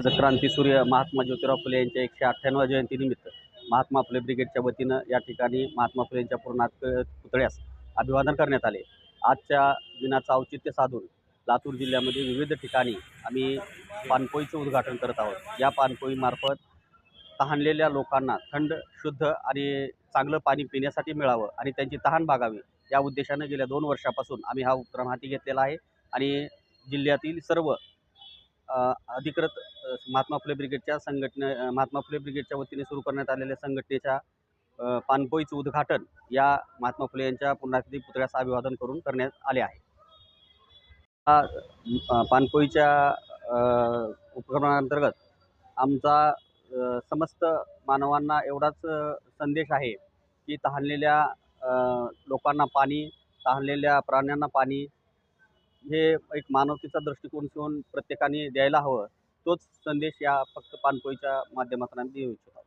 आज क्रांतीसूर्य महात्मा ज्योतिराव फुले यांच्या एकशे अठ्ठ्याण्णव जयंतीनिमित्त महात्मा फुले ब्रिगेडच्या वतीनं या ठिकाणी महात्मा फुलेंच्या पूर्णात पुतळ्यास अभिवादन करण्यात आले. आजच्या दिनाचं औचित्य साधून लातूर जिल्ह्यामध्ये विविध ठिकाणी आम्ही पानपोईचं उद्घाटन करत आहोत. या पानपोईमार्फत तहानलेल्या लोकांना थंड शुद्ध आणि चांगलं पाणी पिण्यासाठी मिळावं आणि त्यांची तहान भागावी या उद्देशानं गेल्या दोन वर्षापासून आम्ही हा उपक्रम हाती घेतलेला आहे आणि जिल्ह्यातील सर्व अधिकृत महात्मा फुले ब्रिगेडच्या संघटने महात्मा फुले ब्रिगेडच्या वतीने सुरू करण्यात आलेल्या संघटनेच्या पानपोईचं उद्घाटन या महात्मा फुले यांच्या पुण्यतिथी पुतळ्यास अभिवादन करून करण्यात आले आहे. हा पानपोईच्या उपक्रमांतर्गत आमचा समस्त मानवांना एवढाच संदेश आहे की तहानलेल्या लोकांना पाणी तहानलेल्या प्राण्यांना पाणी हे एक मानवतेचा दृष्टिकोन ठेवून प्रत्येकाने द्यायला हवं. तोच संदेश या फक्त पानपोईच्या माध्यमातून आम्ही देऊ इच्छितो.